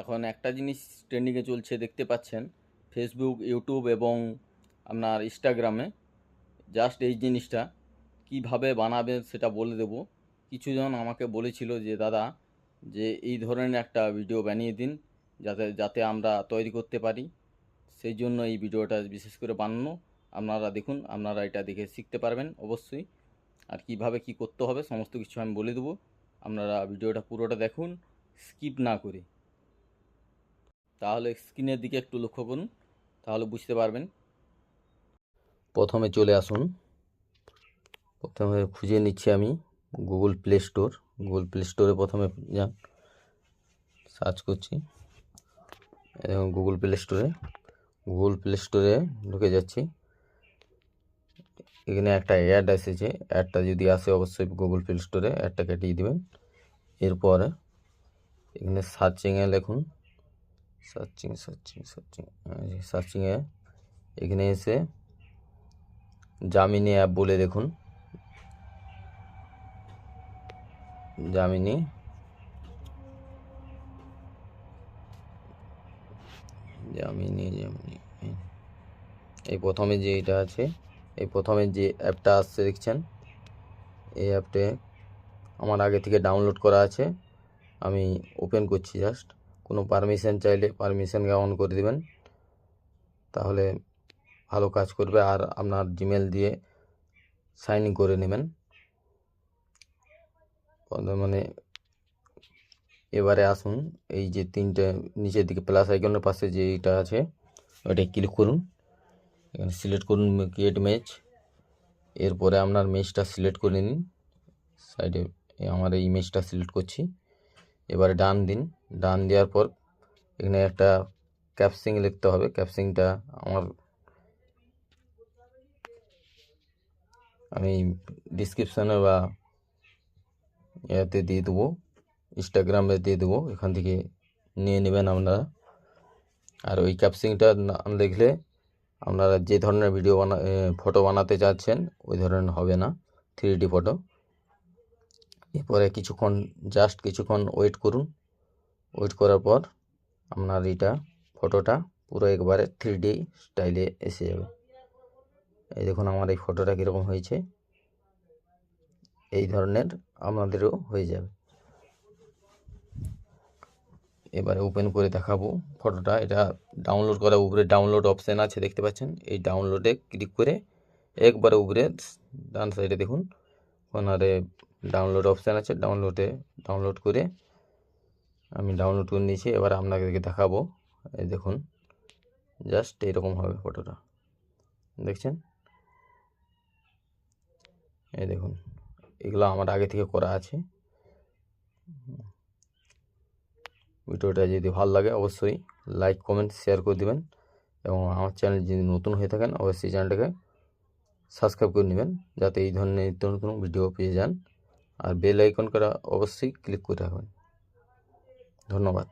এখন একটা জিনিস ট্রেন্ডিংয়ে চলছে, দেখতে পাচ্ছেন ফেসবুক ইউটিউব এবং আপনার ইনস্টাগ্রামে জাস্ট এই জিনিসটা, কীভাবে বানাবে সেটা বলে দেবো। কিছুজন আমাকে বলেছিল যে, দাদা, যে এই ধরনের একটা ভিডিও বানিয়ে দিন, যাতে যাতে আমরা তৈরি করতে পারি। সেই জন্য এই ভিডিওটা বিশেষ করে বানানো। আপনারা দেখুন, আপনারা এটা দেখে শিখতে পারবেন অবশ্যই। আর কীভাবে কি করতে হবে, সমস্ত কিছু আমি বলে দেবো। আপনারা ভিডিওটা পুরোটা দেখুন স্কিপ না করে। তাহলে স্ক্রিনের দিকে একটু লক্ষ্য করুন, তাহলে বুঝতে পারবেন। প্রথমে চলে আসুন। প্রথমে খুঁজে নিচ্ছি আমি Google Play store Google Play স্টোরে প্রথমে যান সার্চ করছি। এবং গুগল প্লে স্টোরে গুগল প্লে স্টোরে ঢুকে যাচ্ছি। এখানে একটা অ্যাড এসেছে। অ্যাডটা যদি আসে অবশ্যই গুগল প্লে স্টোরে অ্যাডটা কেটিয়ে দেবেন। এরপরে এখানে সার্চিংয়ে লিখুন। সার্চিং সার্চিং সার্চিং সার্চিংয়ে এখানে এসে জামিনী অ্যাপ বলে দেখুন জামিনী জামিনী জামিনী এই প্রথমে যে এটা আছে, এই প্রথমে যে অ্যাপটা আসছে দেখছেন, এই অ্যাপটে আমার আগে থেকে ডাউনলোড করা আছে। আমি ওপেন করছি জাস্ট কোনো পারমিশন চাইলে পারমিশনকে অন করে দিবেন। তাহলে ভালো কাজ করবে আর আপনার জিমেল দিয়ে সাইন করে নেবেন। মানে এবারে আসুন, এই যে তিনটে নিচের দিকে প্লাস আইকনের পাশে যে এইটা আছে ওটা ক্লিক করুন। এখানে সিলেক্ট করুন ক্রিয়েট ম্যাচ এরপরে আপনার ম্যাচটা সিলেক্ট করে নিন। সাইডে আমার এই ইমেজটা সিলেক্ট করছি। এবারে ডান দিন। ডান দেওয়ার পর এখানে একটা ক্যাপসিং লিখতে হবে। ক্যাপসিংটা আমার আমি ডিসক্রিপশানে বা এতে দিয়ে দেবো ইনস্টাগ্রামে দিয়ে দেবো। এখান থেকে নিয়ে নেবেন আপনারা। আর ওই ক্যাপসিংটা না লিখলে আপনারা যে ধরনের ভিডিও বানা ফটো বানাতে চাচ্ছেন, ওই ধরনের হবে না। থ্রি ফটো এরপরে কিছুক্ষণ জাস্ট কিছুক্ষণ ওয়েট করুন। ওয়েট করার পর আপনার এটা ফটোটা পুরো একবারে থ্রি ডি স্টাইলে এসে যাবে। এই দেখুন আমার এই ফটোটা কীরকম হয়েছে। এই ধরনের আপনাদেরও হয়ে যাবে। এবারে ওপেন করে দেখাবো ফটোটা এটা ডাউনলোড করা উপরে ডাউনলোড অপশান আছে, দেখতে পাচ্ছেন? এই ডাউনলোডে ক্লিক করে একবারে উপরে ডান সাইডে দেখুন। ওনারে ডাউনলোড অপশান আছে। ডাউনলোডে ডাউনলোড করে আমি ডাউনলোড করে নিয়েছি, এবার আপনাদেরকে দেখাবো। এই দেখুন জাস্ট এরকম হবে ফটোটা দেখছেন? এই দেখুন, এগুলো আমার আগে থেকে করা আছে। ভিডিওটা যদি ভালো লাগে, অবশ্যই লাইক কমেন্ট শেয়ার করে দেবেন। এবং আমার চ্যানেল যদি নতুন হয়ে থাকেন, অবশ্যই চ্যানেলটাকে সাবস্ক্রাইব করে নেবেন, যাতে এই ধরনের নিত্য নতুন ভিডিও পেয়ে যান। আর বেল আইকন করা অবশ্যই ক্লিক করে রাখবেন। ধন্যবাদ।